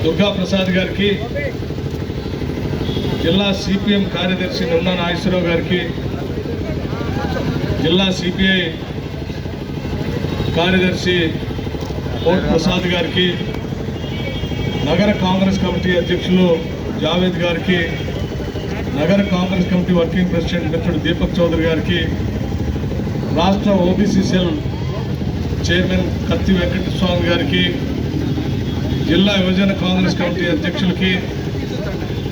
దుర్గా ప్రసాద్ గారికి జిల్లా సిపిఎం కార్యదర్శి నున్నా నాగేశ్వరరావు గారికి జిల్లా సిపిఐ కార్యదర్శి కోట్ ప్రసాద్ గారికి నగర కాంగ్రెస్ కమిటీ అధ్యక్షులు జావేద్ గారికి నగర కాంగ్రెస్ కమిటీ వర్కింగ్ ప్రెసిడెంట్ మిత్రుడు దీపక్ చౌదరి గారికి రాష్ట్ర ఓబీసీ సెల్ చైర్మన్ కత్తి వెంకటస్వామి గారికి జిల్లా యువజన కాంగ్రెస్ కమిటీ అధ్యక్షులకి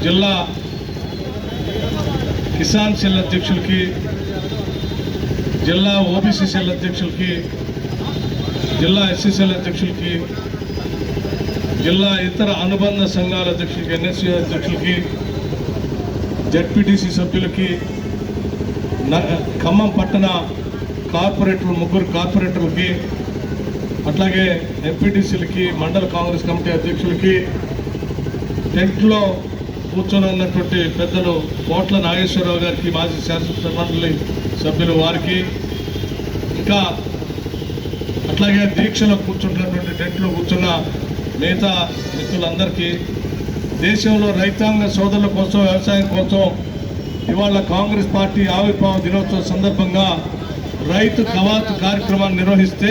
జిల్లా కిసాన్ సెల్ అధ్యక్షులకి జిల్లా ఓబీసీ సెల్ అధ్యక్షులకి జిల్లా ఎస్సీసెల్ అధ్యక్షులకి జిల్లా ఇతర అనుబంధ సంఘాల అధ్యక్షులకి ఎన్ఎస్సీ అధ్యక్షులకి జడ్పీటీసీ సభ్యులకి ఖమ్మం పట్టణ కార్పొరేటర్లు ముగ్గురు కార్పొరేటర్లకి అట్లాగే ఎంపీటీసీలకి మండల కాంగ్రెస్ కమిటీ అధ్యక్షులకి టెంట్లో కూర్చొని ఉన్నటువంటి పెద్దలు కోట్ల నాగేశ్వరరావు గారికి మాజీ శాసనసభ మండలి సభ్యులు వారికి ఇంకా అట్లాగే దీక్షలో కూర్చుంటున్నటువంటి టెంట్లో కూర్చున్న మిగతా మిత్రులందరికీ దేశంలో రైతాంగ సోదరుల కోసం వ్యవసాయం కోసం ఇవాళ కాంగ్రెస్ పార్టీ ఆవిర్భావ దినోత్సవం సందర్భంగా రైతు కవాతు కార్యక్రమాన్ని నిర్వహిస్తే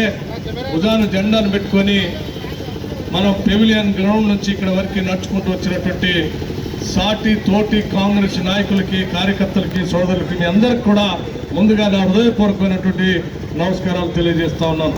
ఉదాహరణ జెండాను పెట్టుకొని మనం పెవిలియన్ గ్రౌండ్ నుంచి ఇక్కడ వరకు నడుచుకుంటూ వచ్చినటువంటి సాటి తోటి కాంగ్రెస్ నాయకులకి కార్యకర్తలకి సోదరులకి మీ అందరికి కూడా ముందుగా నా హృదయపూర్వకమైనటువంటి నమస్కారాలు తెలియజేస్తా ఉన్నాను.